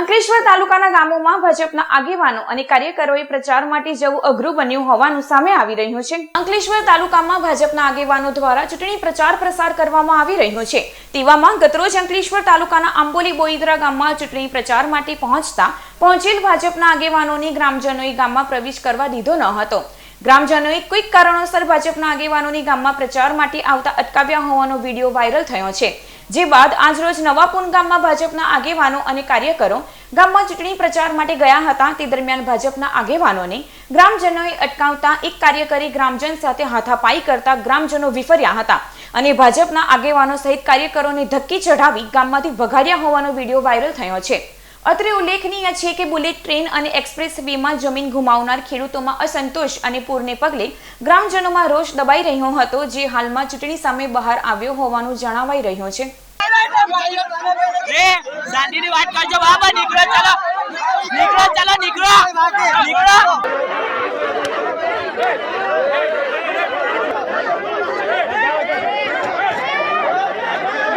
અંકલેશ્વર તાલુકાના ગામોમાં ભાજપના આગેવાનો અને કાર્યકરોએ પ્રચાર માટે જવું અઘરું બન્યું હોવાનું સામે આવી રહ્યું છે. અંકલેશ્વર તાલુકામાં ભાજપના આગેવાનો દ્વારા ચૂંટણી પ્રચાર પ્રસાર કરવામાં આવી રહ્યો છે. તેવામાં ગતરોજ અંકલેશ્વર તાલુકાના આંબોલી બોઈદરા ગામમાં ચૂંટણી પ્રચાર માટે પહોંચતા પહોંચેલ ભાજપના આગેવાનોને ગ્રામજનોએ ગામમાં પ્રવેશ કરવા દીધો ન હતો. ગ્રામજનોએ કોઈક કારણોસર ભાજપના આગેવાનોની ગામમાં પ્રચાર માટે આવતા અટકાવ્યા હોવાનો વીડિયો વાયરલ થયો છે. જે બાદ આજરોજ નવાપુન ગામમાં ભાજપના આગેવાનો અને કાર્યકરો ગામમાં ચૂંટણી પ્રચાર માટે ગયા હતા. તે દરમિયાન ભાજપના આગેવાનોને ગ્રામજનોએ અટકાવતા એક કાર્યકરી ગ્રામજન સાથે હાથાપાઈ કરતા ગ્રામજનો વિફર્યા હતા અને ભાજપના આગેવાનો સહિત કાર્યકરોને ધક્કી ચઢાવી ગામમાંથી ભગાડ્યા હોવાનો વીડિયો વાયરલ થયો છે. અત્રે ઉલ્લેખનીય છે કે બુલેટ ટ્રેન અને એક્સપ્રેસ વેમાં જમીન ગુમાવનાર ખેડૂતોમાં અસંતોષ અને પૂરને પગલે ગ્રામજનોમાં રોષ દબાઈ રહ્યો હતો, જે હાલમાં ચૂંટણી સામે બહાર આવ્યો હોવાનું જણાવાઈ રહ્યું છે. વાત કરજો, બાબા, નીકળો, ચાલો.